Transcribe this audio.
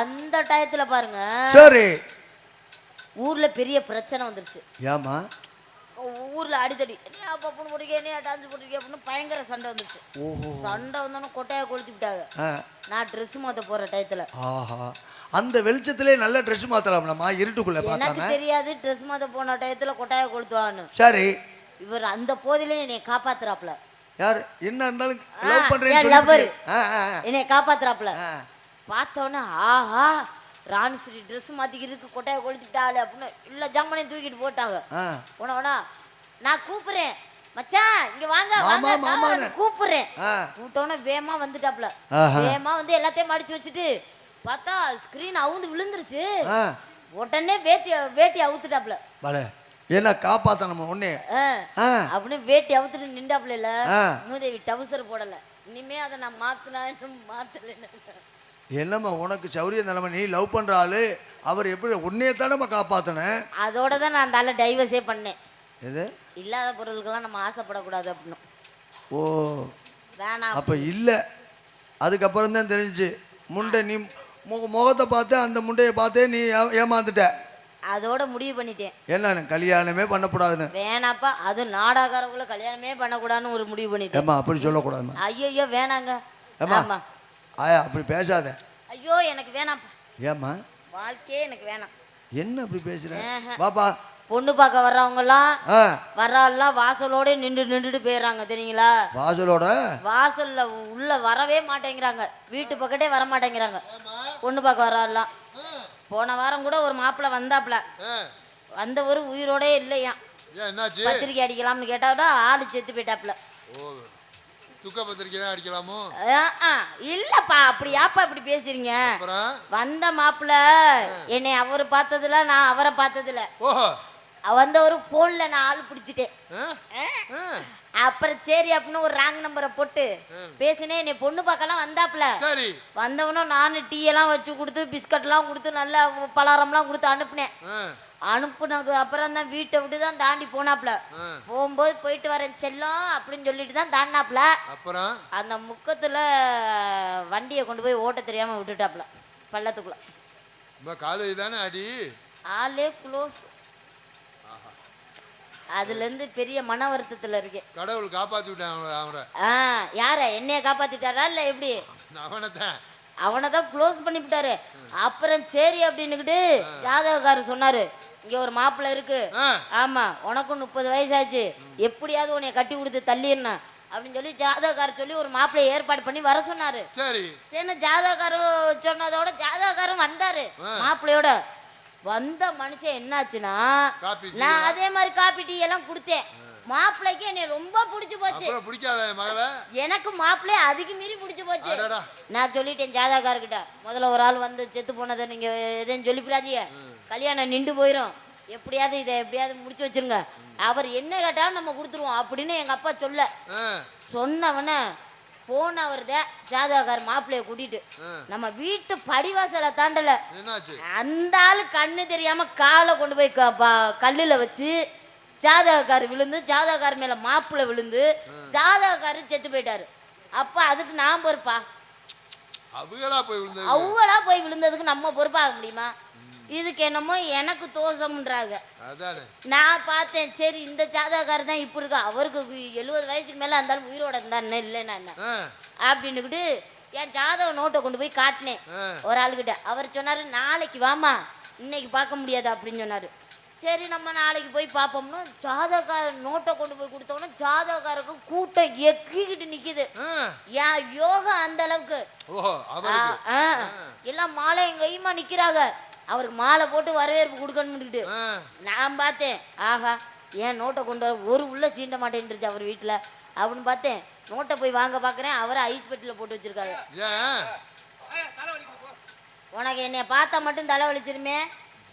அந்த டயத்துல பாருங்க. சரி. ஊர்ல பெரிய பிரச்சனை வந்துருச்சு. ஏமா ஊர்ல அடித்தடி என்ன பப்புன்னு போட்டிருக்கே என்ன டான்ஸ் போட்டிருக்கே அப்படின்னு பயங்கர சண்டை வந்துருச்சு. சண்டை வந்தோன்னு கொட்டையை கொளுத்தி விட்டாங்க. நான் ட்ரெஸ் மாத்த போற டயத்துல. ஆஹா. அந்த வெளிச்சத்திலே நல்ல ட்ரெஸ் மாத்தலாம்லம்மா இருட்டுக்குள்ள பார்க்காம? தெரியாது ட்ரெஸ் மாத்த போன டயத்துல கொட்டாயை கொளுத்துவான்னு. சரி. இவர் அந்த போதிலே என்னை காப்பாத்துறாப்ல யார்? என்ன இருந்தாலும் லவ் பண்றேன்னு ஆ. என்னை காப்பாத்துறாப்ல. பார்த்தோன்னே ஆஹா ராணிஸ்ரீ ட்ரெஸ் மாத்திக்கிறதுக்கு கொட்டையை கொளுத்திட்டாளே அப்படின்னு இல்ல ஜம்மனை தூக்கிட்டு போட்டாங்க. ஆ. உன உனா நான் கூப்பிடுறேன். மச்சான் இங்க வாங்க வாங்க கூப்பிடுறேன். கூப்பிட்டோன்னே வேகமா வந்துட்டாப்ல. வேகமா வந்து எல்லாத்தையும் மடிச்சு வச்சுட்டு பார்த்தா ஸ்கிரீன் அவுந்து விழுந்துருச்சு. உடனே வேட்டி வேட்டி அவுத்துட்டாப்ல. பல என்ன காப்பாத்தணும். ஆ. அப்படின்னு வேட்டி அவுத்துட்டு நின்றாப்ல இல்ல. மூதேவி டவுசர் போடல. இனிமே அதை நான் மாத்தினா மாத்தல என்னம்மா உனக்கு சௌரிய நிலைமை நீ லவ் பண்ற ஆளு. அவர் எப்படி உன்னையே தானம்மா காப்பாத்தனேன் அதோட தான் நான் அந்த டைவர்ஸே பண்ணேன். எது? இல்லாத பொருளுக்கெல்லாம் நம்ம ஆசைப்படக்கூடாது அப்படின்னு. ஓ. வேணாம். அப்ப இல்ல. அதுக்கப்புறம் தான் தெரிஞ்சுச்சு. முண்டை நீ முக முகத்தை பார்த்து அந்த முண்டையை பார்த்தே நீ ஏ- ஏமாந்துட்ட. அதோட முடிவு பண்ணிட்டேன். என்ன கல்யாணமே பண்ணக்கூடாதுன்னு? வேணாப்பா. அது நாடாக்காரவங்கள கல்யாணமே பண்ணக்கூடாதுன்னு ஒரு முடிவு பண்ணிட்டேன். ஏம்மா அப்படி சொல்லக்கூடாதும்மா. ஐயோ ஐயோ வேணாங்க. ஏம்மா ஆமா. ஆயா அப்படி பேசாத. ஐயோ எனக்கு வேணாம்ப்பா. ஏம்மா? வாழ்க்கையே எனக்கு வேணாம். என்ன அப்படி பேசுற. வாப்பா. பொண்ணு பார்க்க வர்றவங்கலாம் ஆ. வர்றாள்லாம் வாசலோட நின்று நின்றுட்டு போயிடுறாங்க தெரியுங்களா? வாசலோட? வாசல்ல உள்ள வரவே மாட்டேங்கிறாங்க. வீட்டு பக்கத்தே வர மாட்டேங்கிறாங்க பொண்ணு பார்க்க வர்றாள்லாம் போன வாரம் கூட ஒரு மாப்பிள்ளை வந்தாப்புல. ஆ, வந்தவர் உயிரோடே இல்லையா பத்திரிக்கை அடிக்கலாம்னு கேட்டாவிட ஆளு செத்து போயிட்டாப்புல. ஓ துக்க பத்திரிக்கை தான் அடிக்கலாமோ இல்லப்பா அப்படி யாப்பா இப்படி பேசுறீங்க? வந்த மாப்பிள்ள என்னை அவர் பார்த்ததுல நான் அவரை பார்த்ததுல ஓஹோ. வந்தவர் போன்ல நான் ஆள் பிடிச்சிட்டேன். அப்புறம் சரி அப்படின்னு ஒரு ராங் நம்பரை போட்டு பேசினே என்னை பொண்ணு பார்க்கலாம் வந்தாப்புல. சரி. வந்தவனும் நானும் டீ எல்லாம் வச்சு கொடுத்து பிஸ்கட்லாம் கொடுத்து நல்லா பலகாரம்லாம் கொடுத்து அனுப்புனேன். அனுப்புனதுக்கு அப்புறம் தான் வீட்டை விட்டு தான் தாண்டி போனாப்புல ஆ. போகும்போது போயிட்டு வரேன் செல்லம் அப்படின்னு சொல்லிட்டு தான் தாண்டினாப்புல அப்புறம்? அந்த முக்கத்துல வண்டியை கொண்டு போய் ஓட்ட தெரியாம விட்டுட்டாப்புல பள்ளத்துக்குள்ள. காலேஜ் தானே அடி ஆளே க்ளோஸ் அதுல இருந்து பெரிய மன வருத்தத்துல இருக்கேன். கடவுள் காப்பாற்றி விட்டான் அவனை அவனை. ஆ யார என்னைய காப்பாத்திட்டாரா இல்ல எப்படி? அவனை தான் அவனை தான் க்ளோஸ் பண்ணி விட்டாரு அப்புறம் சரி அப்படின்னுக்கிட்டு ஜாதகக்காரர் சொன்னாரு இங்க ஒரு மாப்பிள்ளை இருக்கு. ஆமா உனக்கும் முப்பது வயசாச்சு. எப்படியாவது உன்னைய கட்டி கொடுத்து தள்ளிடணும். அப்படின்னு சொல்லி ஜாதகக்காரர் சொல்லி ஒரு மாப்பிள்ளைய ஏற்பாடு பண்ணி வர சொன்னாரு. சரி. சரி ஜாதகக்காரர் சொன்னதோட ஜாதகக்காரரும் வந்தாரு. மாப்பிள்ளையோட. வந்த மனுஷன் என்னாச்சுன்னா நான் அதே மாதிரி காப்பி டீ எல்லாம் கொடுத்தேன். மாப்பிள்ளைக்கு என்னை ரொம்ப பிடிச்சு போச்சு. பிடிக்காத மகளை? எனக்கு மாப்பிள்ளைய அதுக்கு மீறி பிடிச்சு போச்சு. நான் சொல்லிட்டேன் ஜாதகார்கிட்ட முதல்ல ஒரு ஆள் வந்து செத்து போனதை நீங்க எதையும் சொல்லிவிடாதீங்க கல்யாணம் நின்று போயிடும் எப்படியாவது இதை எப்படியாவது முடிச்சு வச்சிருங்க. அவர் என்ன கேட்டாலும் நம்ம கொடுத்துருவோம் அப்படின்னு எங்க அப்பா சொல்ல. சொன்னவன போன அவர்த ஜாதகார் மாப்பிள்ளைய கூட்டிட்டு. நம்ம வீட்டு படிவாசலை தாண்டல. அந்த ஆளு கண்ணு தெரியாம காலை கொண்டு போய் கல்லுல வச்சு ஜாதகக்கார் விழுந்து ஜாதகக்கார் மேல மாப்பிள்ளை விழுந்து ஜாதகக்காரு செத்து போயிட்டாரு. அப்ப அதுக்கு நான் பொறுப்பா? அவங்களா போய் விழுந்தது? அவங்களா போய் விழுந்ததுக்கு நம்ம பொறுப்பாக முடியுமா? இதுக்கு என்னமோ எனக்கு தோசம்ன்றாங்க நான் பார்த்தேன் சரி இந்த ஜாதகக்காரர் தான் இப்படி இருக்கா? அவருக்கு எழுபது வயசுக்கு மேல ஆள் உயிரோட இருந்தா என்ன இல்லைன்னா என்ன ஆ. அப்படின்னுக்கிட்டு என் ஜாதக நோட்டை கொண்டு போய் காட்டினேன். ஒரு ஆளுகிட்ட அவர் சொன்னாரு நாளைக்கு வாமா இன்னைக்கு பார்க்க முடியாது அப்படின்னு சொன்னாரு. சரி நம்ம நாளைக்கு போய் பார்ப்போம்னு ஜாதகார நோட்டை கொண்டு போய் கொடுத்தோன்னா ஜாதகாருக்கு கூட்டம் எக்கிக்கிட்டு நிக்குது. ஏன் யோகா அந்த அளவுக்கு. எல்லாம் மாலை எங்க கையுமா நிக்கிறாங்க. அவருக்கு மாலை போட்டு வரவேற்பு கொடுக்கணும்னுக்கிட்டு ஆ. நான் பார்த்தேன் ஆஹா ஏன் நோட்டை கொண்டு வர ஒரு உள்ள சீண்ட மாட்டேன்ருச்சு அவர் வீட்டில். அப்படின்னு பார்த்தேன் நோட்டை போய் வாங்க பார்க்குறேன் அவரை ஐஸ் பெட்டியில் போட்டு வச்சிருக்காரு. உனக்கு என்னைய பார்த்தா மட்டும் தலை வலிச்சிருமே